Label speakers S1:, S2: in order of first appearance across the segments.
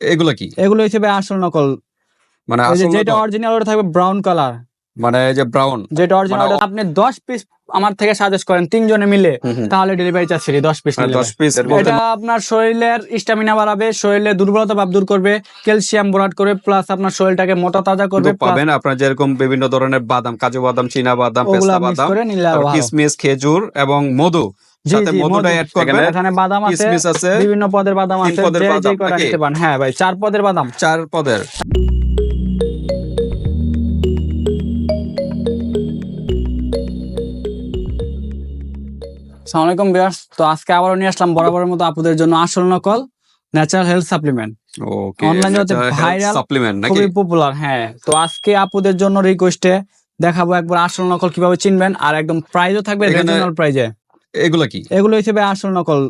S1: এগুলো কি?
S2: এগুলো হিসেবে আসল নকল।
S1: মানে
S2: যেটা অরিজিনাল ওটা থাকবে ব্রাউন কালার
S1: মানে এই যে ব্রাউন
S2: যেটা অরিজিনাল
S1: মানে-
S2: আপনি দশ পিস আমার থেকে সাজেস্ট করেন তিনজনে মিলে তাহলে ডেলিভারি চার্জ ফ্রি দশ পিস
S1: মানে দশ পিস
S2: এটা আপনার শরীরের স্টামিনা বাড়াবে শরীরের দুর্বলতা ভাব দূর করবে ক্যালসিয়াম বরাট করবে প্লাস আপনার শরীরটাকে মোটা তাজা করবে
S1: পাবেন আপনার যেরকম বিভিন্ন ধরনের বাদাম কাজু বাদাম চীনা বাদাম পেস্তা বাদাম। কিশমিশ খেজুর এবং মধু। সাথে মধুটা অ্যাড করবেন।
S2: এখানে বাদাম আছে
S1: আছে।
S2: বিভিন্ন পদের বাদাম আছে যে যে
S1: বাদাম
S2: কয়টা পারেন। হ্যাঁ ভাই চার পদের বাদাম।
S1: চার পদের।
S2: আসসালামু আলাইকুম বিয়ার্স তো আজকে আবারও নিয়ে আসলাম বরাবরের মতো আপুদের জন্য আসল নকল ন্যাচারাল হেলথ সাপ্লিমেন্ট
S1: ওকে
S2: জগতে viral
S1: সাপ্লিমেন্ট নাকি?
S2: খুবই পপুলার হ্যাঁ। তো আজকে আপুদের জন্য রিকোয়েস্টে দেখাবো একবার আসল নকল কীভাবে চিনবেন আর একদম প্রাইজও থাকবে রিজনাল প্রাইজে
S1: এগুলো কি?
S2: এগুলো হিসেবে আসল নকল।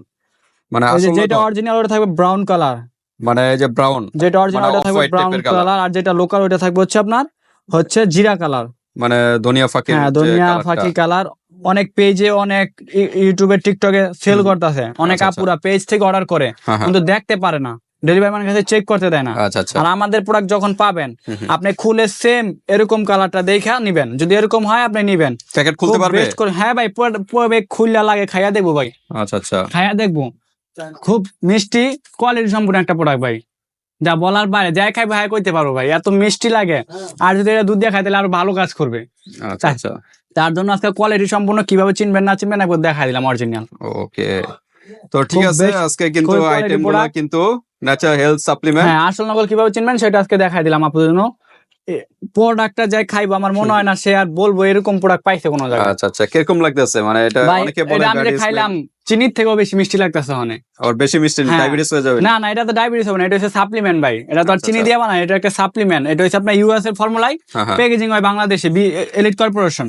S1: মানে
S2: যেটা অরিজিনাল ওটা থাকবে ব্রাউন কালার
S1: মানে এই যে ব্রাউন
S2: যেটা অরিজিনাল
S1: মানে
S2: ওটা থাকবে ব্রাউন কালার আর যেটা লোকাল ওটা থাকবে হচ্ছে আপনার হচ্ছে জিরা কালার
S1: মানে ধনিয়া ফাঁকি
S2: হ্যাঁ ধনিয়া ফাঁকি কালার অনেক পেজে অনেক ইউটিউবে টিকটকে সেল। করতেছে। অনেক
S1: আচ্ছা, আচ্ছা।
S2: আপুরা পেজ থেকে অর্ডার করে
S1: হ্যাঁ হ্যাঁ।
S2: কিন্তু দেখতে পারে না। ডেলিভারি ম্যানের কাছে চেক করতে দেয় না।
S1: আচ্ছা আচ্ছা।
S2: আর আমাদের প্রোডাক্ট যখন পাবেন। আপনি খুলে সেম এরকম কালারটা দেখা নিবেন। যদি এরকম হয় আপনি নিবেন।
S1: প্যাকেট খুলতে পারবে?
S2: হ্যাঁ ভাই পুরো খুললা লাগে খাইয়া দেখব ভাই।
S1: আচ্ছা আচ্ছা।
S2: খাইয়া দেখব। খুব মিষ্টি কোয়ালিটি সম্পূর্ণ একটা প্রোডাক্ট ভাই। যা বলার বাইরে যাই খাই ভাই কইতে পারব ভাই। এত মিষ্টি লাগে। আর যদি এটা দুধ দিয়ে খাই তাহলে আরও ভালো কাজ করবে।
S1: আচ্ছা আচ্ছা।
S2: তার জন্য আজকে কোয়ালিটি সম্পূর্ণ কীভাবে চিনবেন না চিনবেন একবার দেখা দিলাম অরিজিনাল
S1: ওকে তো ঠিক আছে আজকে কিন্তু কিন্তু ন্যাচারাল হেলথ সাপ্লিমেন্ট
S2: হ্যাঁ আসল নকল কীভাবে চিনবেন সেটা আজকে দেখাই দিলাম আপনাদের জন্য। প্রোডাক্টটা যাই খাইবো আমার মনে হয় না সে আর বলব এরকম প্রোডাক্ট পাইছে কোনো জায়গায়।
S1: আচ্ছা আচ্ছা কীরকম লাগতেছে? মানে এটা অনেকে বলে
S2: আমি যে খাইলাম চিনির থেকেও বেশি মিষ্টি লাগতেছে অনেক
S1: আর বেশি মিষ্টি
S2: হ্যাঁ।
S1: ডায়াবেটিস হয়ে যাবে।
S2: না না এটা তো ডায়াবেটিস হবে না এটা হচ্ছে সাপ্লিমেন্ট ভাই। এটা তো আর
S1: আচ্ছা,
S2: চিনি
S1: আচ্ছা।
S2: দিয়ে বানায় এটা একটা সাপ্লিমেন্ট এটা হচ্ছে আপনার ইউএস এর ফর্মুলাই
S1: হ্যাঁ হ্যাঁ।
S2: প্যাকেজিং হয় বাংলাদেশে এলিট কর্পোরেশন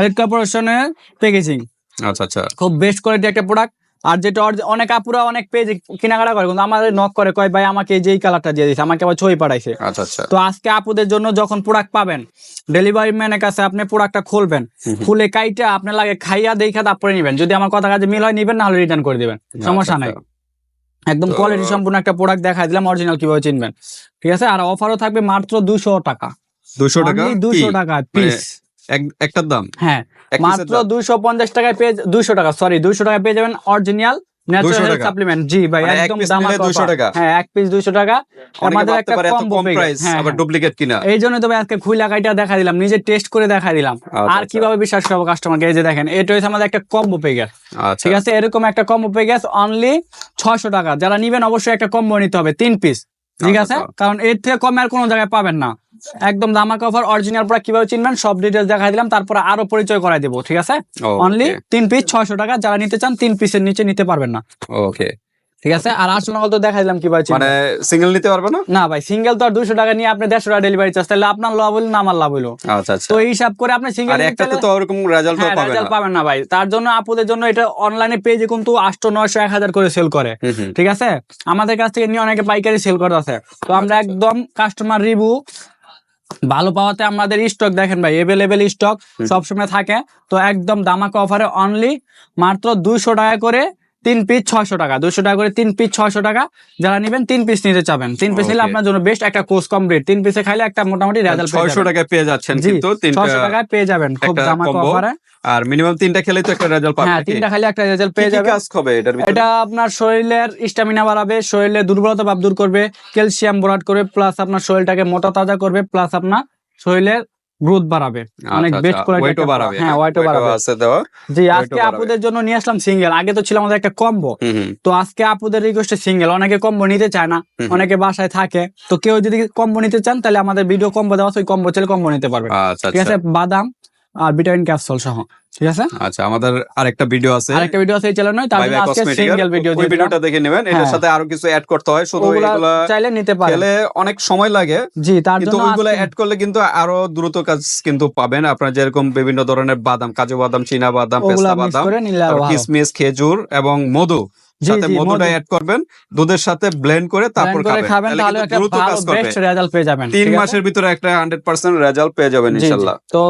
S2: এলিট কর্পোরেশনের প্যাকেজিং
S1: আচ্ছা আচ্ছা।
S2: খুব বেস্ট কোয়ালিটি একটা প্রোডাক্ট আর যেটা অনেক আপুরা অনেক পেজ কেনাকাটা করে কিন্তু আমাদের নক করে কয় ভাই আমাকে এই যে এই কালারটা দিয়ে দিয়েছে আমাকে আবার ছবি পাঠাইছে।
S1: আচ্ছা আচ্ছা।
S2: তো আজকে আপুদের জন্য যখন প্রোডাক্ট পাবেন ডেলিভারি ম্যানের কাছে আপনি প্রোডাক্টটা খুলবেন। খুলে কাইটা আপনার লাগে খাইয়া দেখা তারপরে নিবেন। যদি আমার কথা কাজে মিল হয় নিবেন না হলে রিটার্ন করে দিবেন। সমস্যা
S1: আচ্ছা,
S2: নাই।
S1: আচ্ছা।
S2: একদম কোয়ালিটি সম্পূর্ণ একটা প্রোডাক্ট দেখাই দিলাম অরিজিনাল কীভাবে চিনবেন। ঠিক আছে? আর অফারও থাকবে মাত্র দুশো টাকা।
S1: 200 টাকা?
S2: দুশো? টাকা
S1: মানে
S2: পিস
S1: এক- একটার দাম?
S2: হ্যাঁ। মাত্র দুইশো পঞ্চাশ টাকায় পেয়ে দুইশো টাকা সরি দুইশো টাকা পেয়ে যাবেন অরিজিনাল ন্যাচারাল সাপ্লিমেন্ট জি ভাই
S1: মানে
S2: একদম
S1: piece 200 টাকা?
S2: হ্যাঁ এক পিস দুইশো টাকা। আমাদের একটা
S1: এত
S2: combo
S1: কম প্রাইস
S2: হ্যাঁ,
S1: আবার
S2: হ্যাঁ।
S1: ডুপ্লিকেট কিনা।
S2: এই তো ভাই আজকে খুইলা কাইটা দেখা দিলাম নিজে টেস্ট করে দেখা দিলাম।
S1: আচ্ছা,
S2: আর
S1: আচ্ছা।
S2: কীভাবে বিশ্বাস করব কাস্টমারকে এই যে দেখেন এটা হচ্ছে আমাদের একটা কম্বো
S1: আচ্ছা।
S2: ঠিক আছে এরকম একটা কম্বো পে গ্যাস অনলি ছয়শো টাকা। যারা নিবেন অবশ্যই একটা কম্বো নিতে হবে তিন পিস ঠিক আছে? কারণ এর থেকে কম আর কোনো জায়গায় পাবেন না। একদম দামাকা অফার অরিজিনাল প্রোডাক্ট কীভাবে চিনবেন সব ডিটেলস দেখা দিলাম তারপরে আরও পরিচয় করাই দেবো ঠিক আছে? অনলি তিন পিস ছয়শো টাকা যারা নিতে চান তিন পিসের নিচে নিতে পারবেন না।
S1: ওকে
S2: ঠিক আছে? আর আসল নকল তো দেখা দিলাম কীভাবে
S1: মানে সিঙ্গেল নিতে পারবে না?
S2: না ভাই সিঙ্গেল তো আর দুশো টাকা নিয়ে আপনি দেড়শো টাকা ডেলিভারি চার্জ তাহলে আপনার লাভ হইল না আমার লাভ হইল।
S1: আচ্ছা আচ্ছা।
S2: তো হিসাব করে আপনি সিঙ্গেল
S1: আর একটাতে তো ওরকম রেজাল্ট
S2: হ্যাঁ রেজাল্ট পাবেন না ভাই। তার জন্য আপুদের জন্য এটা অনলাইনে পেজে কিন্তু আটশো নয়শো এক হাজার করে সেল করে। ঠিক আছে? আমাদের কাছ থেকে নিয়ে অনেকে পাইকারি সেল করতে আছে তো আমরা
S1: আচ্ছা,
S2: একদম কাস্টমার রিভিউ ভালো পাওয়াতে আমাদের স্টক দেখেন ভাই এভেলেবেল স্টক সবসময় থাকে। তো একদম দামাকা অফারে অনলি মাত্র দুইশো টাকা করে তিন পিস ছয়শো টাকা দুইশো টাকা করে তিন পিস ছয়শো টাকা। যারা নিবেন তিন পিস নিতে চাবেন। তিন পিস নিলে আপনার জন্য বেস্ট একটা কোর্স কমপ্লিট তিন পিসে খাইলে একটা মোটামুটি রেজাল্ট
S1: ছয়শো টাকায় পেয়ে যাচ্ছেন
S2: জি
S1: কিন্তু
S2: ছয়শো টাকায় পেয়ে যাবেন খুব দামাকা অফারে
S1: আর মিনিমাম তিনটা খেলেই তো একটা রেজাল্ট পাবে
S2: হ্যাঁ তিনটা খাইলে একটা রেজাল্ট পেয়ে যাবেন।
S1: কাজ হবে এটার
S2: এটা আপনার শরীরের স্টামিনা বাড়াবে শরীরের দুর্বলতা ভাব দূর করবে ক্যালসিয়াম বরাট করবে প্লাস আপনার শরীরটাকে মোটা তাজা করবে প্লাস আপনার শরীরের গ্রোথ বাড়াবে। অনেক বেস্ট কোয়ালিটি
S1: ওয়েটও আচ্ছা, বাড়াবে।
S2: হ্যাঁ ওয়েটও বাড়াবে।
S1: আছে দেওয়া
S2: জি আজকে আপুদের জন্য নিয়ে আসলাম সিঙ্গেল আগে তো ছিল আমাদের একটা কম্বো তো আজকে আপুদের রিকোয়েস্টে সিঙ্গেল অনেকে কম্বো নিতে চায় না অনেকে বাসায় থাকে। তো কেউ যদি কম্বো নিতে চান তাহলে আমাদের ভিডিও কম্বো দেওয়া আছে, ওই কম্বো চাইলে কম্বো নিতে পারবে।
S1: আচ্ছা
S2: ঠিক
S1: আচ্ছা।
S2: আছে বাদাম আর ভিটামিন ক্যাপসুল সহ ঠিক আছে?
S1: আচ্ছা আমাদের আরেকটা ভিডিও আছে।
S2: আরেকটা ভিডিও আছে এই চ্যানেল নয় আজকে সিঙ্গেল ভিডিও
S1: ওই ভিডিওটা দেখে নেবেন এটার
S2: হ্যাঁ।
S1: সাথে আরও কিছু অ্যাড করতে হয় শুধু এগুলা
S2: চাইলে নিতে পারেন।
S1: খেলে অনেক সময় লাগে
S2: জি তার জন্য
S1: ওইগুলো অ্যাড করলে কিন্তু আরও দ্রুত কাজ কিন্তু পাবেন। আপনার যেরকম বিভিন্ন ধরনের বাদাম কাজু বাদাম চীনা বাদাম পেস্তা বাদাম কিশমিশ খেজুর এবং মধু। সাথে মধুটা
S2: মধু।
S1: অ্যাড করবেন দুধের সাথে ব্লেন্ড করে তারপর খাবেন। তাহলে
S2: একটা ভালো বেস্ট রেজাল্ট পেয়ে যাবেন
S1: তিন মাসের ভিতরে একটা হান্ড্রেড পার্সেন্ট রেজাল্ট পেয়ে যাবেন। ইনশাল্লাহ।
S2: তো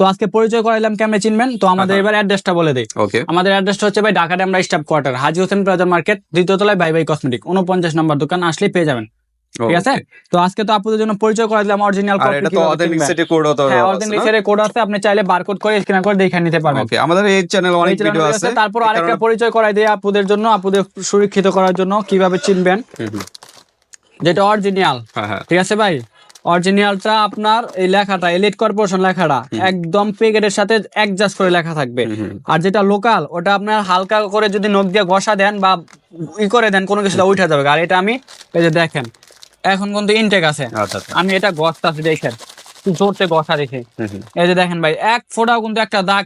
S2: তো আজকে পরিচয় করাইলাম কেমনে চিনবেন? তো আমাদের। এবার অ্যাড্রেসটা বলে দিই।
S1: ওকে।
S2: আমাদের অ্যাড্রেসটা হচ্ছে ভাই Dhaka Demra staff quarter Haji Hossain plaza market দ্বিতীয় তলায় বাই ভাই কসমেটিক উনপঞ্চাশ নম্বর দোকান আসলে পেয়ে যাবেন। ঠিক আছে? তো আজকে তো আপনাদের জন্য পরিচয় করে দিলাম অরিজিনাল
S1: আর এটা তো অথেন্টিসিটি কোড তো
S2: হ্যাঁ
S1: আছে না?
S2: কোড আছে আপনি চাইলে বারকোড করে স্ক্যান করে দেখে নিতে পারবেন।
S1: ওকে আমাদের এই চ্যানেলে অনেক ভিডিও আছে
S2: তারপর আরেকটা পরিচয় করাই দিই আপুদের জন্য আপুদের সুরক্ষিত করার জন্য কীভাবে চিনবেন। যেটা অরিজিনাল
S1: হ্যাঁ হ্যাঁ।
S2: ঠিক আছে ভাই? অরিজিনালটা আপনার এই লেখাটা এলিট কর্পোরেশন লেখাটা একদম প্যাকেটের সাথে অ্যাডজাস্ট করে লেখা থাকবে। আর যেটা লোকাল ওটা আপনার হালকা করে যদি নখ দিয়ে ঘষা দেন বা ই করে দেন কোনো কিছুটা উঠে যাবে। আর এটা আমি এই যে দেখেন এখন কিন্তু ইনটেক আছে।
S1: আচ্ছা আচ্ছা।
S2: আমি এটা গছটাছি দেখেন জোরতে গছা দেখে। এই যে দেখেন ভাই এক ফোঁটাও কিন্তু একটা দাগ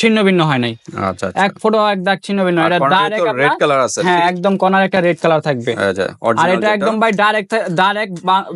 S2: ছিন্ন ভিন্ন হয় নাই।
S1: আচ্ছা
S2: এক ফোঁটাও এক দাগ ছিন্ন ভিন্ন এটা ডাইরেক্ট
S1: রেড কালার আছে
S2: হ্যাঁ একদম কর্নার একটা রেড কালার থাকবে। আর এটা একদম ভাই ডাইরেক্ট ডাইরেক্ট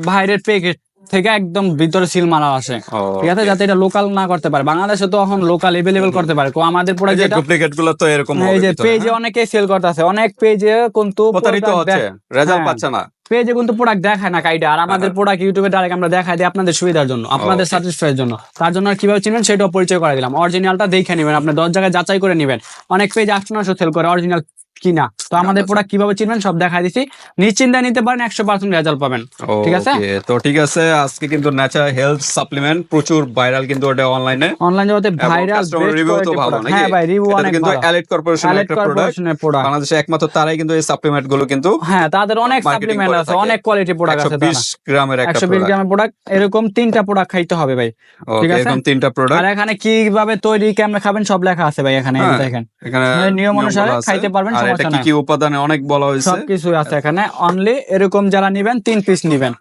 S2: বাইরের প্যাকেট থেকে একদম ভিতরে সিল মারা আসে। ঠিক আছে? যাতে এটা লোকাল না করতে পারে। বাংলাদেশে তো এখন লোকাল এভেলেবেল করতে পারে। তো আমাদের প্রোডাক্ট যেটা
S1: ডুপ্লিকেটগুলো তো এরকম
S2: এই যে পেজে
S1: হ্যাঁ?
S2: অনেকে সেল করতেছে। অনেক পেজে কিন্তু
S1: প্রতারিত হচ্ছে। রেজাল্ট
S2: হ্যাঁ।
S1: পাচ্ছে না।
S2: পেজে কিন্তু প্রোডাক্ট দেখায় না কাইটা। আর আমাদের প্রোডাক্ট ইউটিউবে ডাইরেক্ট আমরা দেখাই দিই আপনাদের সুবিধার জন্য আপনাদের স্যাটিসফাইয়ের জন্য। তার জন্য কীভাবে চিনবেন সেটাও পরিচয় করে দিলাম। অরিজিনালটা দেখে নেবেন। আপনি দশ জায়গায় যাচাই করে নেবেন। অনেক পেজ আটশো নশো সেল করে। অরিজিনাল কিনা? তো আমাদের। প্রোডাক্ট কীভাবে চিনবেন সব দেখা দিছি। নিশ্চিন্তায় নিতে পারেন একশো পার্সেন্ট রেজাল্ট পাবেন। ঠিক আছে?
S1: তো ঠিক আছে আজকে কিন্তু ন্যাচারাল হেলথ সাপ্লিমেন্ট প্রচুর ভাইরাল কিন্তু ওটা অনলাইনে
S2: অনলাইন জগতে ভাইরাল
S1: রিভিউ তো ভালো নাকি?
S2: হ্যাঁ ভাই রিভিউ অনেক
S1: কিন্তু এলিট কর্পোরেশনের একটা প্রোডাক্ট বাংলাদেশে একমাত্র তারাই কিন্তু এই সাপ্লিমেন্টগুলো কিন্তু
S2: হ্যাঁ তাদের অনেক সাপ্লিমেন্ট আছে অনেক কোয়ালিটি প্রোডাক্ট আছে
S1: 120 গ্রামের একটা
S2: একশো বিশ
S1: প্রোডাক্ট
S2: গ্রামের প্রোডাক্ট এরকম তিনটা প্রোডাক্ট খাইতে হবে ভাই। ঠিক আছে?
S1: এরকম তিনটা প্রোডাক্ট
S2: আর এখানে কীভাবে তৈরি কেমনে খাবেন সব লেখা আছে ভাই এখানে
S1: হ্যাঁ,
S2: দেখেন।
S1: এখানে
S2: নিয়ম অনুসারে খাইতে পারবেন,
S1: এটা কি কি উপাদানে অনেক বলা হয়েছে?
S2: সবকিছু আছে এখানে। অনলি এরকম যারা নিবেন তিন পিস নিবেন।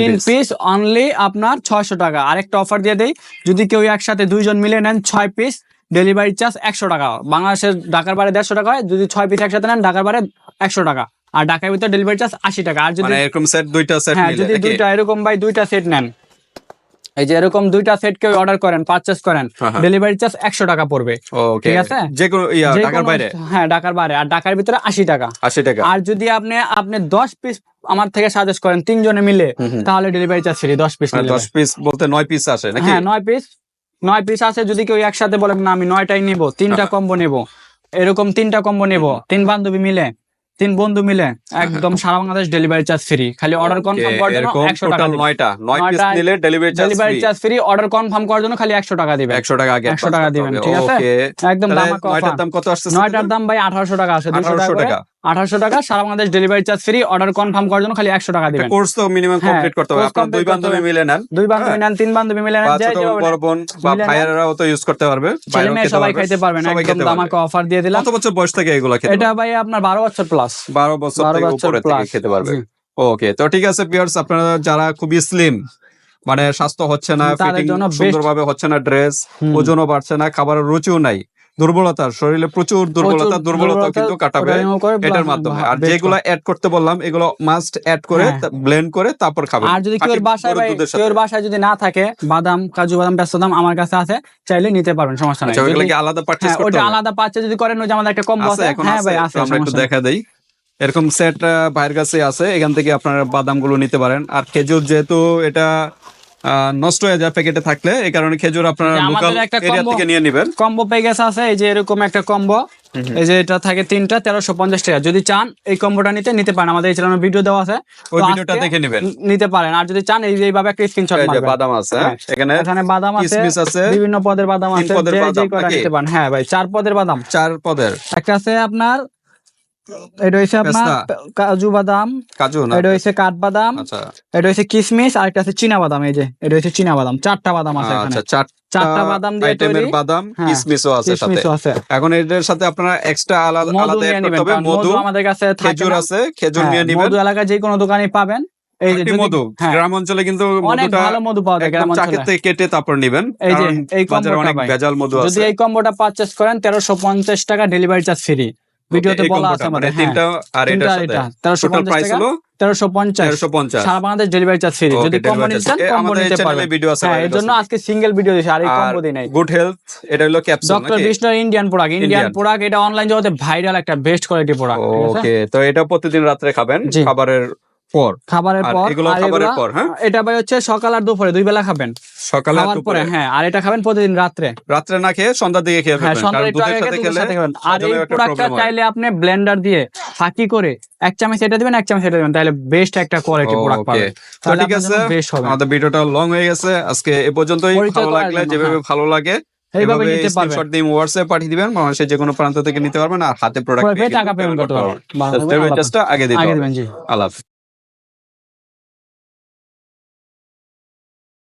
S1: তিন
S2: পিস অনলি আপনার ছয়শো টাকা। আরেকটা অফার দিয়ে দেই। যদি কেউ একসাথে দুইজন মিলে নেন ছয় পিস ডেলিভারি চার্জ একশো টাকা। বাংলাদেশের ঢাকার বাইরে দেড়শো টাকা হয়। যদি ছয় পিস একসাথে নেন ঢাকার বাইরে একশো টাকা। আর ঢাকার ভিতরে ডেলিভারি চার্জ আশি টাকা। আর যদি
S1: মানে এরকম সেট দুইটা সেট
S2: হ্যাঁ যদি দুইটা এরকম ভাই দুইটা সেট নেন। এই যে এরকম দুইটা সেট কেউ অর্ডার করেন পারচেস করেন
S1: হ্যাঁ, হ্যাঁ।
S2: ডেলিভারি চার্জ একশো টাকা পড়বে। ঠিক আছে?
S1: যে কোনো ঢাকার বাইরে?
S2: হ্যাঁ ঢাকার বাইরে। আর ঢাকার ভিতরে আশি টাকা।
S1: 80 টাকা।
S2: আর যদি আপনি আপনি দশ পিস আমার থেকে সাজেস্ট করেন তিনজনে মিলে। তাহলে ডেলিভারি চার্জ ফ্রি দশ পিস
S1: দশ পিস বলতে নয় পিস আসে নাকি?
S2: হ্যাঁ নয় পিস নয় পিস আছে যদি কেউ একসাথে বলেন না আমি নয়টাই নিব তিনটা
S1: হ্যাঁ।
S2: কম্বো নেব। এরকম তিনটা কম্বো নেব। তিন বান্ধবী মিলে। তিন বন্ধু মিলে একদম সারা বাংলাদেশ ডেলিভারি চার্জ ফ্রি খালি অর্ডার কনফার্ম করার জন্য
S1: এরকম
S2: একশো টাকা
S1: নয়টা নয় পিস নিলে delivery charge
S2: delivery charge free order confirm করার জন্য খালি একশো টাকা দিবেন
S1: 100 টাকা আগে
S2: 100 টাকা দিবেন, ঠিক আছে? একদম।
S1: দাম কত আসছে
S2: নয়টার দাম ভাই আঠারোশো টাকা আছে দুশো
S1: 1800
S2: টাকা
S1: টাকা।
S2: আঠারোশো টাকা সারা Bangladesh delivery charge free order confirm করার জন্য খালি একশো টাকা দিবেন।
S1: কোর্স তো মিনিমাম
S2: হ্যাঁ,
S1: কমপ্লিট করতে হবে। আপনারা দুই বান্ধবী মিলে নেন।
S2: দুই বান্ধবী
S1: হ্যাঁ।
S2: নেন তিন বান্ধবী মিলে নেন
S1: বা
S2: যে
S1: ছোট
S2: যেভাবে
S1: বড় বোন বা ভাইয়েরাও তো ইউজ করতে পারবে।
S2: ছেলে মেয়ে
S1: খেতে
S2: সবাই
S1: পারবে,
S2: খাইতে পারবেন একদম
S1: পারবে।
S2: অফার দিয়ে দিলাম।
S1: কত বছর বয়স থেকে এগুলো খেতে
S2: এটা ভাই আপনার বারো বছর প্লাস
S1: 12 বছর
S2: 12
S1: থেকে উপরে থেকে খেতে পারবে। ওকে তো ঠিক আছে পিয়ার্স আপনারা যারা খুবই স্লিম মানে স্বাস্থ্য হচ্ছে না ফিটিং সুন্দরভাবে হচ্ছে না ড্রেস। ওজনও বাড়ছে না খাবারের রুচিও নাই। দুর্বলতা শরীরে প্রচুর দুর্বলতা দুর্বলতা কিন্তু কাটাবে এটার মাধ্যমে। আর যেগুলো অ্যাড করতে বললাম এগুলো মাস্ট অ্যাড করে
S2: হ্যাঁ।
S1: ব্লেন্ড করে তারপর খাবেন
S2: আর যদি কেউ বাসায় কেউ বাসায় যদি না থাকে বাদাম কাজু বাদাম ব্যস্ত দাম আমার কাছে আছে চাইলে নিতে পারবেন সমস্যা নাই।
S1: আচ্ছা ওইগুলো কি আলাদা পারচেজ
S2: হ্যাঁ
S1: করতে
S2: ওটা আলাদা পাচ্ছে যদি করেন ওই যে আমাদের একটা কম্বো
S1: আছে
S2: হ্যাঁ ভাই আছে
S1: আমরা একটু দেখা দেই। এরকম সেট ভাইয়ের কাছে আছে এখান থেকে আপনারা বাদামগুলো নিতে পারেন। আর খেজুর যেহেতু এটা নষ্ট হয়ে যায় প্যাকেটে থাকলে এই কারণে খেজুর আপনারা লোকাল এরিয়া থেকে নিয়ে নেবেন।
S2: কম্বো প্যাকেজ আছে এই যে এরকম একটা কম্বো এই যে এটা থাকে তিনটা তেরোশো পঞ্চাশ টাকা। যদি চান এই কম্বোটা নিতে নিতে পারেন। আমাদের এই চ্যানেলে ভিডিও দেওয়া আছে।
S1: ওই ভিডিওটা দেখে নেবেন।
S2: নিতে পারেন। আর যদি চান এই যে এইভাবে একটা স্ক্রিনশট মারবেন।
S1: বাদাম আছে হ্যাঁ?
S2: হ্যাঁ।
S1: এখানে
S2: এখানে বাদাম আছে
S1: কিশমিশ আছে
S2: বিভিন্ন পদের বাদাম আছে যে যে
S1: বাদাম
S2: নিতে পারেন। হ্যাঁ ভাই চার পদের বাদাম।
S1: চার পদের।
S2: একটা আছে আপনার এটা হচ্ছে আপনার কাজু বাদাম।
S1: কাজু না?
S2: এটা হচ্ছে কাঠবাদাম।
S1: আচ্ছা।
S2: এটা হচ্ছে কিশমিশ আর একটা আছে চীনা বাদাম এই যে। এটা হচ্ছে চীনা বাদাম। চারটা বাদাম আছে এখানে।
S1: আচ্ছা চারটা
S2: বাদাম দিয়ে
S1: আইটেমের
S2: তৈরি।
S1: বাদাম
S2: হ্যাঁ,
S1: কিশমিশও আছে সাথে।
S2: আছে।
S1: এখন এটার সাথে আপনারা এক্সট্রা আলাদা আলাদা
S2: নিয়ে
S1: অ্যাড করতে হবে। মধু
S2: আমাদের কাছে
S1: খেজুর আছে খেজুর
S2: হ্যাঁ,
S1: নিয়ে নেবেন।
S2: মধু এলাকায় যে কোনো দোকানে পাবেন। এই যে
S1: মধু।
S2: হ্যাঁ,
S1: গ্রাম অঞ্চলে কিন্তু মধুটা
S2: ভালো মধু পাওয়া যায় গ্রাম অঞ্চলে
S1: কেটে তারপর নেবেন
S2: এই যে এই কম্বোটা
S1: অনেক ভেজাল মধু
S2: যদি এই কম্বোটা পারচেস করেন তেরোশো পঞ্চাশ টাকা ডেলিভারি চার্জ ফ্রি ভিডিওতে বলা আছে
S1: মানে
S2: আমাদের হ্যাঁ।
S1: তিনটা আর সাথে।
S2: এটা
S1: টোটাল প্রাইস হলো
S2: তেরোশো পঞ্চাশ।
S1: তেরোশো পঞ্চাশ।
S2: সারা বাংলাদেশ ডেলিভারি চার্জ ফ্রি যদি নিতে চান নিতে পারবেন।
S1: ভিডিও আছে
S2: হ্যাঁ
S1: ভাইয়ের
S2: এর জন্য
S1: কাছে।
S2: আজকে সিঙ্গেল ভিডিও দিছি আর এই কম্বো দেই নাই।
S1: গুড হেলথ এটা হলো ক্যাপসুল
S2: ডক্টর বিষ্ণুর ইন্ডিয়ান প্রোডাক্ট ইন্ডিয়ান। প্রোডাক্ট এটা অনলাইন জগতে ভাইরাল একটা বেস্ট কোয়ালিটি প্রোডাক্ট
S1: ওকে তো এটা প্রতিদিন রাত্রে খাবেন খাবারের পর।
S2: খাবারের পর
S1: এগুলো খাবারের পর, হ্যাঁ?
S2: এটা ভাই হচ্ছে সকাল আর দুপুরে দুই বেলা খাবেন।
S1: সকালে আর দুপুরে?
S2: হ্যাঁ আর এটা খাবেন প্রতিদিন রাত্রে।
S1: রাত্রে না খেয়ে সন্ধ্যার দিকে খেয়ে
S2: হ্যাঁ
S1: ফেলবেন
S2: সন্ধ্যার
S1: দুধের সাথে খেলে
S2: আর এই প্রোডাক্টটা চাইলে আপনি ব্লেন্ডার দিয়ে ফাঁকি করে এক চামচ এটা দিবেন এক চামচ এটা দিবেন তাহলে বেস্ট একটা কোয়ালিটি প্রোডাক্ট পাবেন।
S1: তো ঠিক আছে আমাদের ভিডিওটা লং হয়ে গেছে। আজকে এ পর্যন্তই ভালো লাগলে যেভাবে
S2: হ্যাঁ।
S1: ভালো লাগে
S2: এইভাবে নিতে পারবেন।
S1: স্ক্রিনশট দিয়ে হোয়াটসঅ্যাপ পাঠিয়ে দিবেন বাংলাদেশের যে কোনো প্রান্ত থেকে নিতে পারবেন আর হাতে প্রোডাক্ট
S2: টাকা পেমেন্ট করতে পারবেন।
S1: আগে দিতে আল্লাহ।